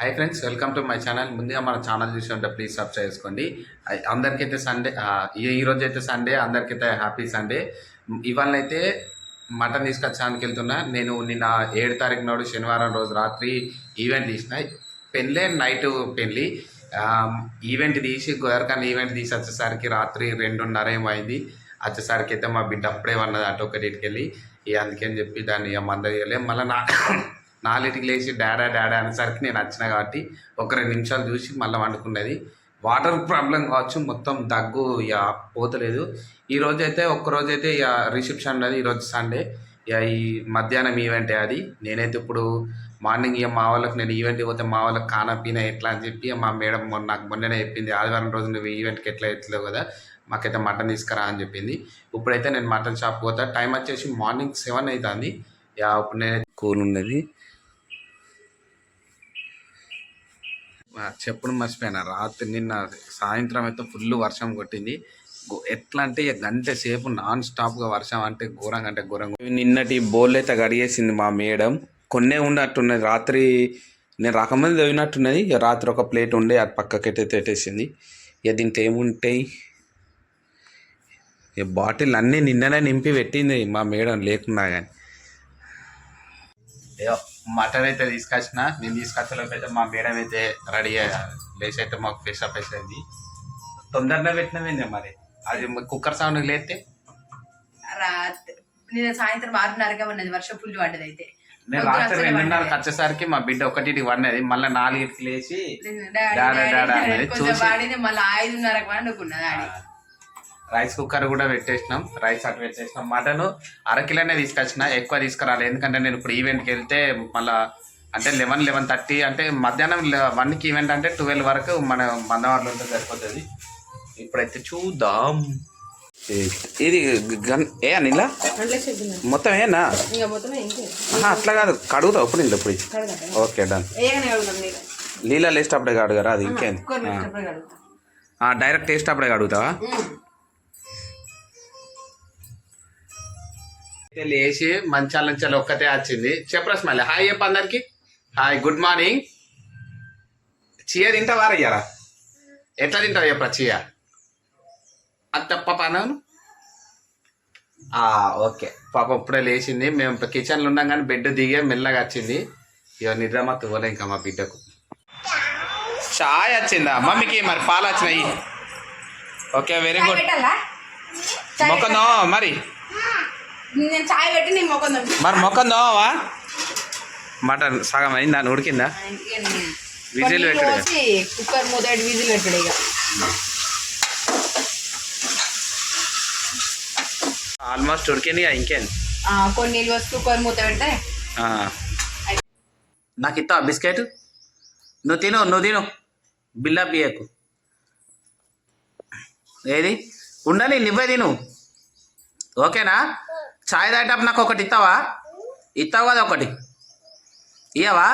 Hi friends welcome to my channel ముందుగా మన channel చూసి ఉంటే ప్లీజ్ సబ్స్క్రైబ్ చేసుకోండి. అందరికైతే సండే ఈరోజు ఈ రోజు అయితే సండే అందరికైతే హ్యాపీ సండే ఇవాళైతే మటన్ తీసుకొచ్చానికి వెళ్తున్నా. నేను నిన్న ఏడు తారీఖు నాడు శనివారం రోజు రాత్రి ఈవెంట్ తీసిన. పెళ్ళే నైట్ పెళ్ళి. ఈవెంట్ తీసి గోదర్కాన్ ఈవెంట్ తీసి వచ్చేసరికి రాత్రి రెండున్నర ఏమో అయింది. వచ్చేసరికి అయితే మా బిడ్డ అప్పుడే ఉన్నది అటు ఒకటికి వెళ్ళి అందుకని చెప్పి దాన్ని ఇక మళ్ళీ నా నాలుగింటికి లేచి డాడా డాడా అనేసరికి నేను వచ్చిన కాబట్టి ఒక రెండు నిమిషాలు చూసి మళ్ళీ వండుకున్నది. వాటర్ ప్రాబ్లం కావచ్చు మొత్తం దగ్గు ఇక పోతలేదు. ఈ రోజు అయితే ఒక్క రోజు అయితే ఇక రిసెప్షన్ అది ఈరోజు సండే. ఇక ఈ మధ్యాహ్నం ఈవెంటే అది. నేనైతే ఇప్పుడు మార్నింగ్ ఇక మా వాళ్ళకి నేను ఈవెంట్కి పోతే మా వాళ్ళకి కానా పీనా ఎట్లా అని చెప్పి మా మేడం మొన్న నాకు మొన్ననే చెప్పింది ఆదివారం రోజు నువ్వు ఈవెంట్కి ఎట్లా ఎట్లేవు కదా మాకైతే మటన్ తీసుకురా అని చెప్పింది. ఇప్పుడైతే నేను మటన్ షాప్ పోతా. టైం వచ్చేసి మార్నింగ్ సెవెన్ అవుతుంది. ఇక ఇప్పుడు నేను కూల్ ఉన్నది ఆ, చెప్పుడు మర్చిపోయినా. రాత్రి నిన్న సాయంత్రం అయితే ఫుల్ వర్షం కొట్టింది. ఎట్లా అంటే ఇక గంట సేపు నాన్ స్టాప్గా వర్షం అంటే ఘోరంగా అంటే ఘోరంగా. నిన్నటి బోల్ అయితే గడిగేసింది మా మేడం. కొన్నే ఉన్నట్టున్నది. రాత్రి నేను రాకముందు తవ్వినట్టున్నది ఇక రాత్రి ఒక ప్లేట్ ఉండే అది పక్కకైతే పెట్టేసింది ఇక దీంట్లో ఏముంటాయి? ఇక బాటిల్ అన్నీ నిన్ననే నింపి పెట్టింది మా మేడం లేకున్నా కానీ ఏదో మటన్ అయితే తీసుకొచ్చిన. నేను తీసుకొచ్చలోపు అయితే మా మేడం అయితే రెడీ లేచి అయితే మాకు ఫ్రెష్ అప్ అయిపోయింది. తొందరగా పెట్టినవేంది మరి? అది కుక్కర్ సౌండ్ రాత్రి నేను సాయంత్రం ఆరున్నరగా ఉన్నది వర్షం ఫుల్ పడ్డది అయితే. నేను రాత్రి రెండున్నరకు. వచ్చేసరికి మా బిడ్డ ఒకటికి వన్నది మళ్ళీ నాలుగింటికి లేచి చూసి- మళ్ళీ ఐదున్నరకు వండుకున్నా డాడీ. రైస్ కుక్కర్ కూడా పెట్టేసినాం. రైస్ అటు పెట్టేసినాం. మటన్ అరకిలోనే తీసుకొచ్చిన ఎక్కువ తీసుకురాలి. ఎందుకంటే నేను ఇప్పుడు ఈవెంట్కి వెళ్తే మళ్ళా అంటే లెవెన్ లెవెన్ థర్టీ అంటే మధ్యాహ్నం వన్కి ఈవెంట్ అంటే ట్వెల్వ్ వరకు మన మందవారిలో ఉంటే సరిపోతుంది. ఇప్పుడైతే చూద్దాం. ఇది గన్ ఏ అనిలా మొత్తం ఏనా? అట్లా కాదు. కడుగుతావు? ఇప్పుడు ఇంట్లో ఇప్పుడు ఓకే డన్. నీళ్ళు. అప్పుడే కడుగురా అది ఇంకేంది? డైరెక్ట్ టేస్ట్ అప్పుడే కడుగుతావా లేచి మంచాల నుంచి ఒక్కతే వచ్చింది చెప్పరా స్మైల్ హాయ్ చెప్పు అందరికి. Hi good morning. చీయ తింటావా అయ్యారా ఎట్లా తింటావు చెప్పరా చీయ అంత పాప అన్నాను ఓకే. పాప ఇప్పుడే లేచింది. మేము కిచెన్లో ఉన్నాం కానీ బెడ్ దిగే మెల్లగా వచ్చింది ఇక నిద్రమా తువ్వలే ఇంకా మా బిడ్డకు. చాయ్ వచ్చిందా? మమ్మీకి మరి పాలు వచ్చినాయి. ఓకే వెరీ గుడ్ పెట్టాలా చాయ్ మొక్కం పెట్టాలా? దోవా మరి. నేను చాయ్ పెట్టి నేను మొక్కం. మరి మొక్కం దోవా మటన్ సగం అయింది? దాన్ని ఉడికిందా? విజిల్ పెట్టుడే. కుక్కర్ మూత పెట్టి విజిల్ పెట్టుడు ఇక. ఆల్మోస్ట్ ఉడికింది ఇక కొన్ని నీళ్ళు పోసి కుక్కర్ మూత పెడితే ఆ. నాకు ఇస్తావా బిస్కెట్? నువ్వు తిను నువ్వు తిను. బిల్లా బియ్యకు ఏది? ఉండని నువ్వే తిను. ఓకేనా? చాయ్ తాగేటప్పుడు నాకు ఒకటి ఇస్తావా? ఇస్తావు కదా ఒకటి. ఇయ్యవా?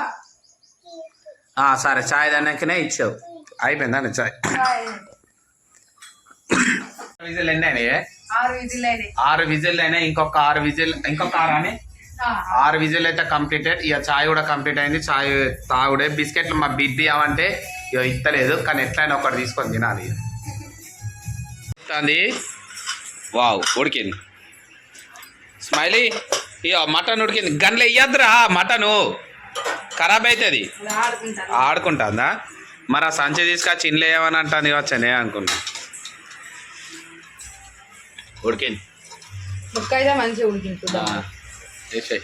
సరే చాయ్ దానికనే ఇచ్చావు. అయిపోయిందా చాయ్? విజిల్ ఎన్ని అయినాయి ఆరు విజిల్ అయినాయి. అయినాయి ఇంకొక ఆరు విజిల్ ఇంకొక ఆరు అని? ఆరు విజిల్ అయితే కంప్లీటెడ్. ఇక చాయ్ కూడా కంప్లీట్ అయింది. చాయ్ తాగుడే. బిస్కెట్లు మా బిడ్డి అవంటే ఇక ఇస్తలేదు. కానీ ఎట్లయినా ఒకటి తీసుకొని తినాలి. వావ్ ఉడికింది. స్మైలీ ఇక మటన్ ఉడికింది. గన్లో ఇయ్యద్దురా మటను. ఖరాబ్ అవుతుంది ఆడుకుంటుందా? మరి ఆ సంచి తీసుకొచ్చి ఇంట్లో ఏమని అంటుంది వచ్చానే అనుకున్నా. ఉడికింది. మంచిగా ఉడికింది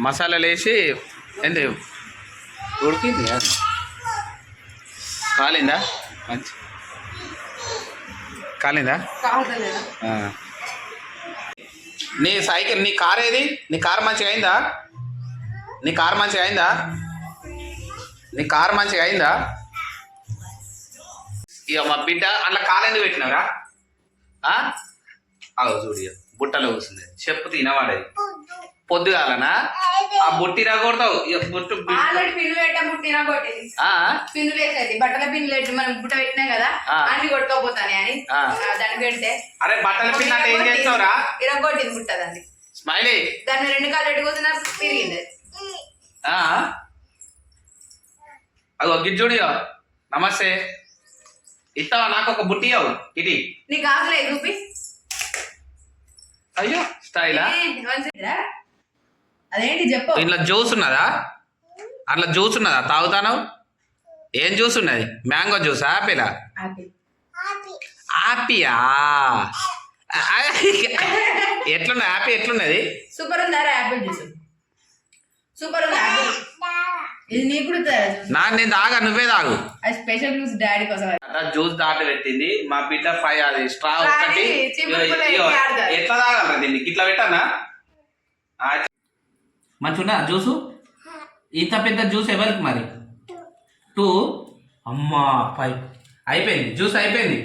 మసాలాలు వేసి ఏంటి ఉడికింది కదా. కాలిందా? మంచి. కాలిందా. నీ సైకిల్ నీ కార్ ఏది? నీ కార్ మంచిగా అయిందా? నీ కార్ మంచిగా అయిందా? నీ కార్ మంచిగా అయిందా? ఇక మా బిడ్డ అట్లా కాలు ఎందుకు పెట్టినారా అవు చూడు బుట్టలో కూర్చుంది. చెప్పు తినవాడేది. పొద్దుగాలనా ఆ బుట్టి రాకూడతావు ఇక బుట్టు ఆల్రెడీ పిన్ను పెట్టా పుట్టిన కొట్టేది. ఆ? పిన్ను వేసేది బట్టల పిన్ను మనం బుట్ట పెట్టినాం కదా. అన్ని కొట్టుకోపోతానే అని. దాన్ని పెడితే. అరే బట్టల పిన్ అంటే ఏం చేస్తావురా? ఇరగొట్టింది బుట్ట దాన్ని. స్మైలీ. దాన్ని రెండు కాళ్ళు పెట్టుకోతున్నా తిరిగింది. ఆ? అదో గిజ్జుడి నమస్తే. ఇస్తావా నాకు ఒక బుట్టి ఇది నీకు ఆకలే చూపి. అయ్యో స్టైలా? అదేంటి చెప్పు. ఇంట్లో జ్యూస్ ఉన్నదా? అట్లా జ్యూస్ ఉన్నదా? తాగుతాను ఏం జ్యూస్ ఉన్నది? Mango juice? ఆపిలా? ఆపిల్. ఆపియా? ఎట్లున్నది? ఆపి ఎట్లున్నది? సూపర్ ఉందారా యాపిల్ జ్యూస్. సూపర్ ఉంది? ఇది నీకు కూడా? నా నేను తాగా నువ్వే తాగు. అది స్పెషల్ జ్యూస్ డాడీ కోసం జ్యూస్ దాటి పెట్టింది. మా బిడ్డ పై అది. స్ట్రా స్ట్రా ఒకటి. ఎట్లా తాగలరా దీన్ని? ఇట్లా పెట్టానా? మంచిగా జ్యూసు? ఇంత పెద్ద జ్యూస్ ఎవరికి మరి? టూ. అమ్మా ఫైవ్. అయిపోయింది. జ్యూస్ అయిపోయింది.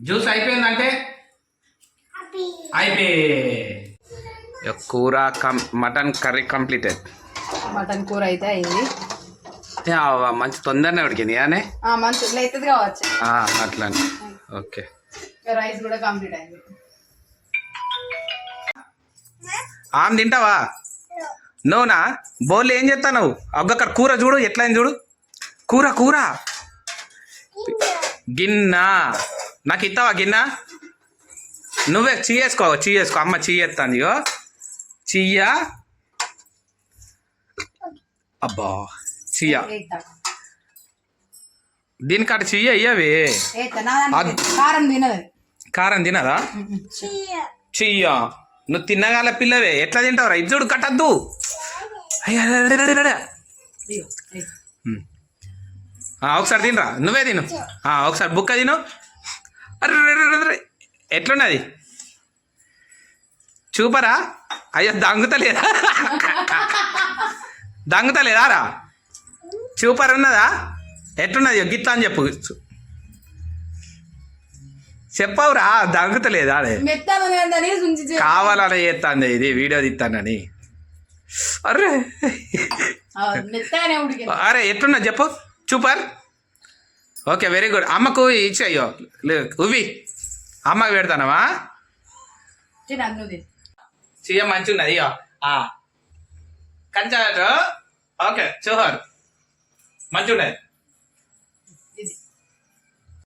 జ్యూస్ అయిపోయిందంటే? అయిపోయి కూర cum mutton curry completed. Mutton కూర అయితే అయింది. మంచి తొందరనే ఉడికింది కానీ మంచి అవుతుంది కావచ్చు. అట్లా ఓకే. రైస్ కూడా కంప్లీట్ అయింది. ఆమె తింటావా? నువ్వునా బౌల్ ఏం చేస్తావు నువ్వు అక్కడ కూర చూడు ఎట్లా చూడు. కూర కూర. గిన్నె. నాకు ఇస్తావా గిన్నె? నువ్వే చీయేసుకో చీయేసుకో అమ్మ చీయేస్తాను ఇగో. చెయ్య అబ్బా చెయ్య ఏత్తా. దీనికాడ చెయ్య అయ్యవి కారం తినదు? కారం తినదా చెయ్య నువ్వు తిన్నగాల పిల్లవే. ఎట్లా తింటావురా? ఇది చూడు కట్టద్దు. ఒకసారి తినరా? నువ్వే తిను. ఒకసారి బుక్క తిను. అరే ఎట్లున్నది? చూపరా? అయ్యో దంగుతలేదా? దంగుతలేదా రా చూపర్ ఉన్నదా ఎట్లున్నది? గిత్త అని చెప్పు. చెప్పవురా చే- కావాలని చేస్తాంది ఇది వీడియో తీస్తానని అరే ఆ, మెత్తగానే ఉడికింది. అరే ఎట్లున్నా చెప్పు చూపర్. Okay very good. అమ్మకు ఇచ్చేయ్యో ఉవి అమ్మకి పెడతానవా. చెయ్య మంచి ఉన్నది కంచారు ఓకే చూహర్. మంచి ఉన్నది